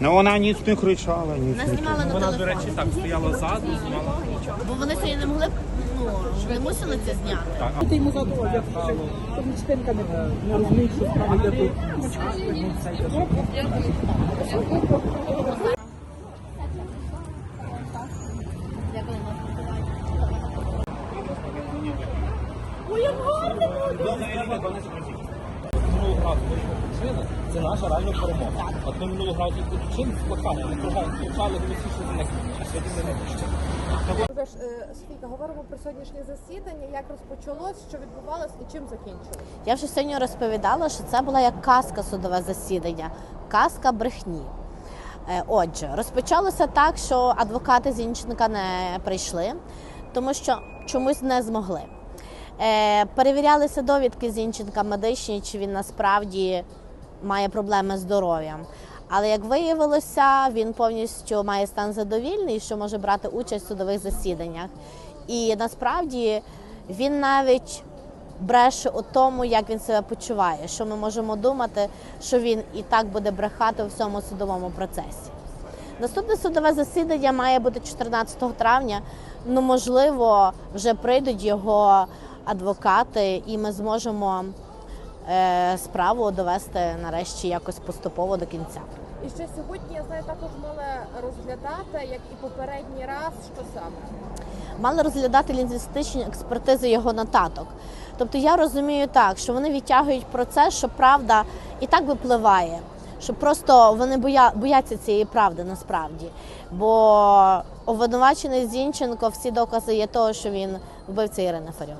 Ну вона ніц не кричала, ніц Нас не знімали на Вона, до речі, так стояла ззаду, знімала. Бо вони сьогодні не могли, ну, не мусили це зняти. Ти йому задував, як щоб не, не розуміють, що справа йде разу ми включили, це наша реально перемога. От ми минулого разу їх включили з плакатами, ми кругом включали, голосніше за них, а сьогодні ми не включили. Ви е, Софійка, говоримо про сьогоднішнє засідання, як розпочалось, що відбувалось і чим закінчилось. Я вже сьогодні розповідала, що це була як казка судове засідання, казка брехні. Е, Отже, розпочалося так, що адвокати Зінченка не прийшли, тому що чомусь не змогли. Е, Перевірялися довідки Зінченка медичні, чи він насправді має проблеми з здоров'ям. Але як виявилося, він повністю має стан задовільний, що може брати участь в судових засіданнях. І насправді він навіть бреше у тому, як він себе почуває. Що ми можемо думати, що він і так буде брехати у всьому судовому процесі. Наступне судове засідання має бути 14 травня. Ну, можливо, вже прийдуть його адвокати, і ми зможемо е, справу довести нарешті якось поступово до кінця. І ще сьогодні, я знаю, також мали розглядати, як і попередній раз, що саме. мали розглядати лінгвістичні експертизи його нотаток. Тобто я розумію так, що вони відтягують процес, що правда і так випливає, що просто вони боя, бояться цієї правди насправді. Бо обвинувачений Зінченко всі докази є того, що він вбивця Ірини Фаріон.